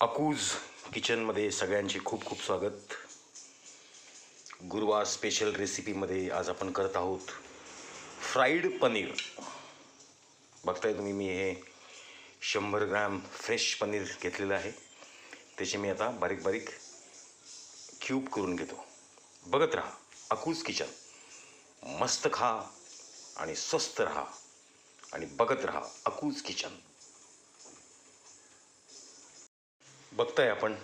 अकूज किचनमध्ये सगळ्यांचे खूप खूप स्वागत. गुरुवार स्पेशल रेसिपीमध्ये आज आपण करत आहोत फ्राईड पनीर. बघताय तुम्ही मी हे शंभर ग्रॅम फ्रेश पनीर घेतलेलं आहे. त्याचे मी आता बारीक बारीक क्यूब करून घेतो. बघत राहा अकूज किचन. मस्त खा आणि स्वस्त राहा आणि बघत राहा अकूज किचन. बघताय आपण.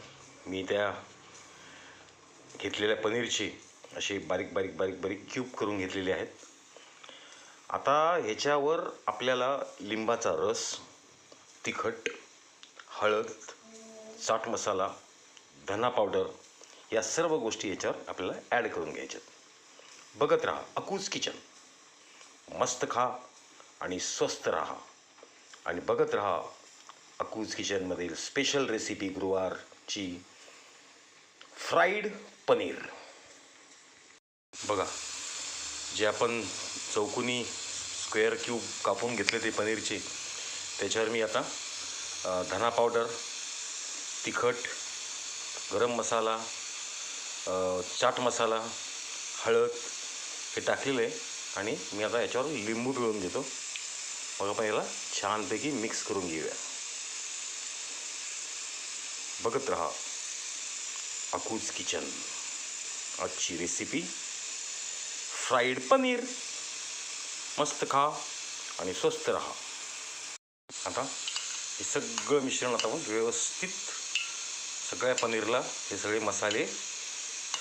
मी त्या घेतलेल्या पनीरची अशी बारीक बारीक बारीक बारीक क्यूब करून घेतलेले आहेत. आता ह्याच्यावर आपल्याला लिंबाचा रस तिखट हळद चाट मसाला धना पावडर या सर्व गोष्टी याच्यावर आपल्याला ॲड करून घ्यायच्यात बघत राहा अकूज किचन. मस्त खा आणि स्वस्त राहा. आणि बघत राहा अकूज किचनमधील स्पेशल रेसिपी गुरुवारची फ्राईड पनीर. बघा जे आपण चौकुनी स्क्वेअर क्यूब कापून घेतले ते पनीरचे त्याच्यावर मी आता धना पावडर तिखट गरम मसाला चाट मसाला हळद हे टाकलेलं आहे आणि मी आता याच्यावर लिंबू पिळून घेतो. मग आपण याला छानपैकी मिक्स करून घेऊया. बघत रहा. अकूज किचन. आजची रेसिपी फ्राईड पनीर. मस्त खा आणि स्वस्त राहा. आता हे सगळं मिश्रण आता आपण व्यवस्थित सगळ्या पनीरला हे सगळे मसाले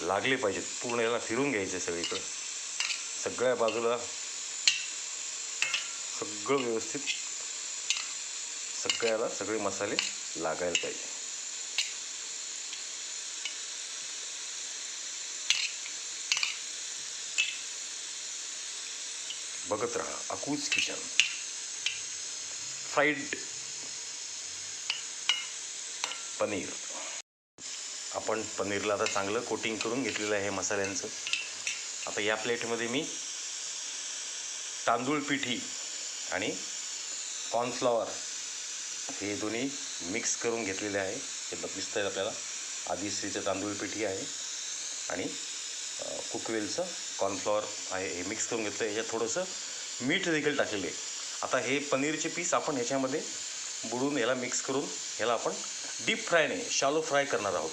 लागले पाहिजेत. पूर्ण याला फिरून घ्यायचे सगळीकडं. सगळ्या बाजूला सगळं व्यवस्थित सगळ्याला सगळे मसाले लागायला पाहिजे बघत राहा. अकूज किचन. फ्राईड पनीर. आपण पनीरला आता चांगलं कोटिंग करून घेतलेलं आहे मसाल्यांचं. आता या प्लेटमध्ये मी तांदूळ पिठी आणि कॉर्नफ्लॉवर हे दोन्ही मिक्स करून घेतलेले आहे. हे दिसतं आहे आपल्याला. आदिश्रीचं तांदूळ पिठी आहे आणि कुकवेलचं कॉर्नफ्लॉवर आहे हे मिक्स करून घेतलं. याच्यात थोडंसं मीठ देखील टाकलेलं आहे. आता हे पनीरचे पीस आपण ह्याच्यामध्ये बुडून याला मिक्स करून ह्याला आपण डीप फ्रायने शालो फ्राय करणार आहोत.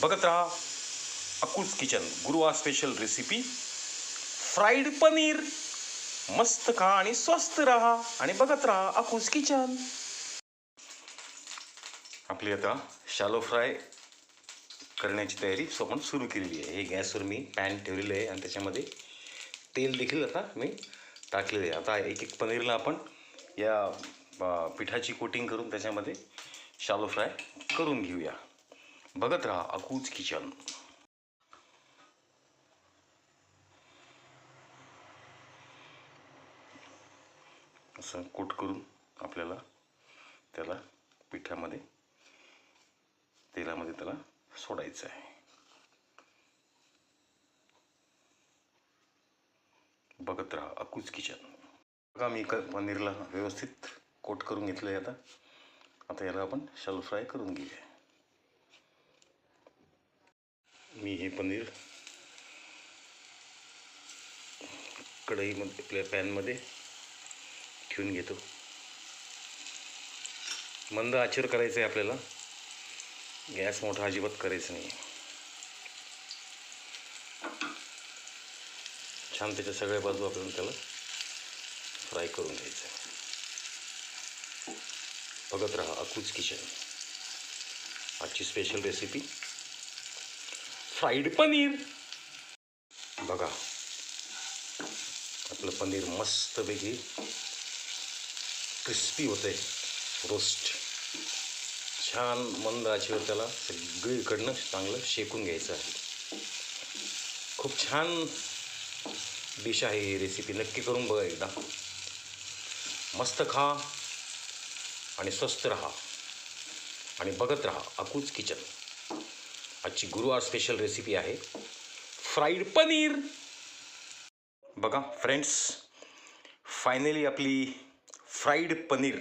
बघत राहा अकूज किचन गुरुवार स्पेशल रेसिपी फ्राईड पनीर. मस्त खा आणि स्वस्त राहा आणि बघत राहा अकूज किचन आपली आता शालो फ्राय करण्याची तयारी आपण सुरू केलेली आहे. हे गॅसवर मी पॅन ठेवलेलं आहे आणि त्याच्यामध्ये तेल देखील आता मी टाकलेलं आहे. आता एक एक पनीरला आपण या पिठाची कोटिंग करून त्याच्यामध्ये शालो फ्राय करून घेऊया. बघत राहा अकूज किचन. असं कोट करून आपल्याला त्याला पिठामध्ये तेलामध्ये त्याला सोडायचं आहे. बघत राहा अकूच किचन. बघा मी क पनीरला व्यवस्थित कोट करून घेतलं आहे आता. आता याला आपण शॅलो फ्राय करून घेऊया. मी हे पनीर कढईमध्ये आपल्या पॅनमध्ये ठेवून घेतो. मंद आचर करायचं आहे आपल्याला. गॅस मोठा अजिबात करायचं नाही. छान त्याच्या सगळ्या बाजू आपण त्याला फ्राय करून घ्यायचं बघत राहा अकूच किचन. आजची स्पेशल रेसिपी फ्राईड पनीर. बघा आपलं पनीर मस्तपैकी क्रिस्पी होतं आहे रोस्ट छान मंद आचेवर त्याला सगळीकडनं चांगलं शेकून घ्यायचं आहे. खूप छान डिश आहे ही रेसिपी नक्की करून बघा एकदा. मस्त खा आणि स्वस्त राहा आणि बघत राहा अकूज किचन. आजची गुरुवार स्पेशल रेसिपी आहे. फ्राईड पनीर. बघा फ्रेंड्स फायनली आपली फ्राईड पनीर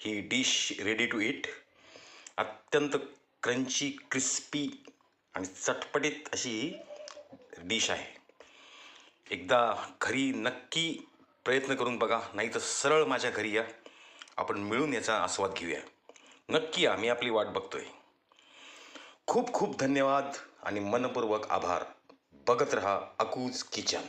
ही डिश रेडी टू इट अत्यंत क्रंची क्रिस्पी आणि चटपटीत अशी ही डिश आहे. एकदा घरी नक्की प्रयत्न करून बघा नाही तर सरळ माझ्या घरी या. आपण मिळून याचा आस्वाद घेऊया. नक्की या मी आपली वाट बघतोय. खूप खूप धन्यवाद आणि मनपूर्वक आभार. बघत रहा अकूज किचन.